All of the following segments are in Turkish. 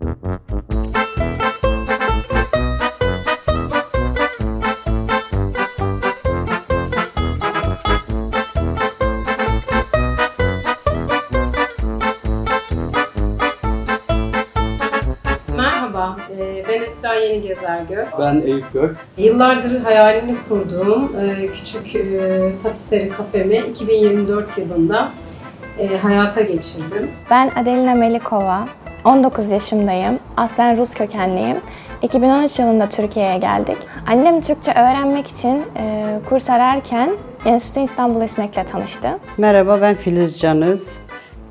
Merhaba, e, ben Esra Yeni Gezergök. Ben Eyüp Gök. Yıllardır hayalini kurduğum e, küçük e, patisserie kafemi 2024 yılında hayata geçirdim. Ben Adelina Melikova, 19 yaşındayım. Aslen Rus kökenliyim. 2013 yılında Türkiye'ye geldik. Annem Türkçe öğrenmek için e, kurs ararken Enstitü İstanbul İSMEK'le tanıştı. Merhaba ben Filiz Canız.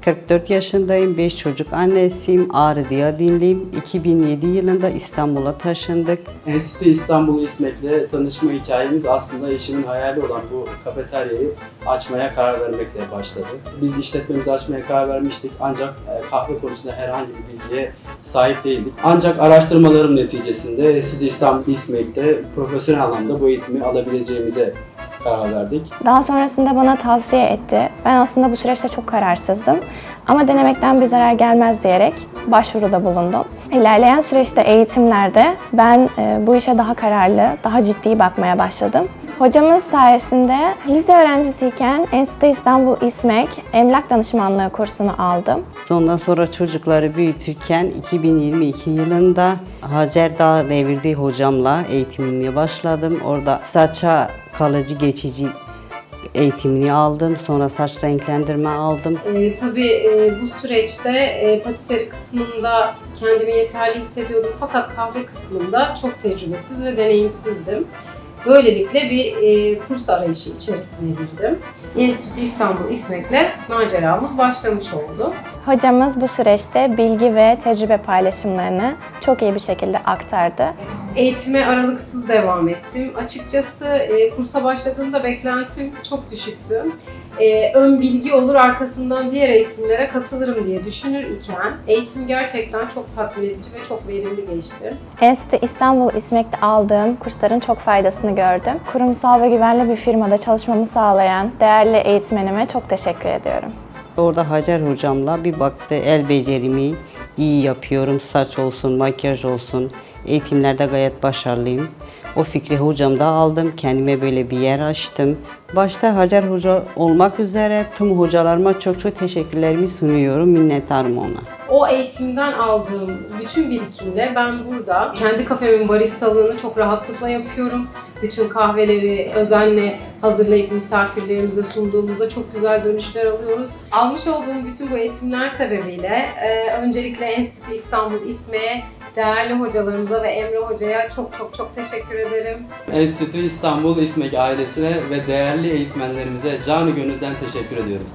44 yaşındayım, 5 çocuk annesiyim, Ağrı Diyadinliyim. 2007 yılında İstanbul'a taşındık. Enstitü İstanbul İSMEK'le tanışma hikayemiz aslında eşimin hayali olan bu kafeteryayı açmaya karar vermekle başladı. Biz işletmemizi açmaya karar vermiştik ancak e, kahve konusunda herhangi bir bilgiye sahip değildik. Ancak araştırmalarım neticesinde Enstitü İstanbul İSMEK'te profesyonel anlamda bu eğitimi alabileceğimize karar verdik. Daha sonrasında bana tavsiye etti. Ben aslında bu süreçte çok kararsızdım. Ama denemekten bir zarar gelmez diyerek başvuruda bulundum. İlerleyen süreçte eğitimlerde ben e, bu işe daha kararlı, daha ciddi bakmaya başladım. Hocamız sayesinde lise öğrencisiyken Enstitü İstanbul İSMEK emlak danışmanlığı kursunu aldım. Ondan sonra çocukları büyütürken 2022 yılında Hacer Dağ Devirdi hocamla eğitimime başladım. Orada saça kalıcı geçici eğitimini aldım. Sonra saç renklendirme aldım. E, tabii e, bu süreçte e, patisserie kısmında kendimi yeterli hissediyordum fakat kahve kısmında çok tecrübesiz ve deneyimsizdim. Böylelikle bir e, kurs arayışı içerisine girdim. Enstitü İstanbul İSMEK'le maceramız başlamış oldu. Hocamız bu süreçte bilgi ve tecrübe paylaşımlarını çok iyi bir şekilde aktardı. Eğitime aralıksız devam ettim. Açıkçası e, kursa başladığımda beklentim çok düşüktü. E, ön bilgi olur arkasından diğer eğitimlere katılırım diye düşünür iken eğitim gerçekten çok tatmin edici ve çok verimli geçti. Enstitü İstanbul İSMEK'te aldığım kursların çok faydasını gördüm. Kurumsal ve güvenli bir firmada çalışmamı sağlayan değerli eğitmenime çok teşekkür ediyorum. Orada Hacer hocamla bir baktı el becerimi iyi yapıyorum. Saç olsun, makyaj olsun. Eğitimlerde gayet başarılıyım. O fikri hocamda aldım. Kendime böyle bir yer açtım. Başta Hacer Hoca olmak üzere tüm hocalarıma çok çok teşekkürlerimi sunuyorum. Minnettarım ona. O eğitimden aldığım bütün birikimle ben burada kendi kafemin baristalığını çok rahatlıkla yapıyorum. Bütün kahveleri özenle hazırlayıp misafirlerimize sunduğumuzda çok güzel dönüşler alıyoruz. Almış olduğum bütün bu eğitimler sebebiyle e, öncelikle Enstitü İstanbul İSME'ye, değerli hocalarımıza ve Emre Hoca'ya çok çok çok teşekkür ederim. Enstitü İstanbul İSMEK ailesine ve değerli eğitmenlerimize canı gönülden teşekkür ediyorum.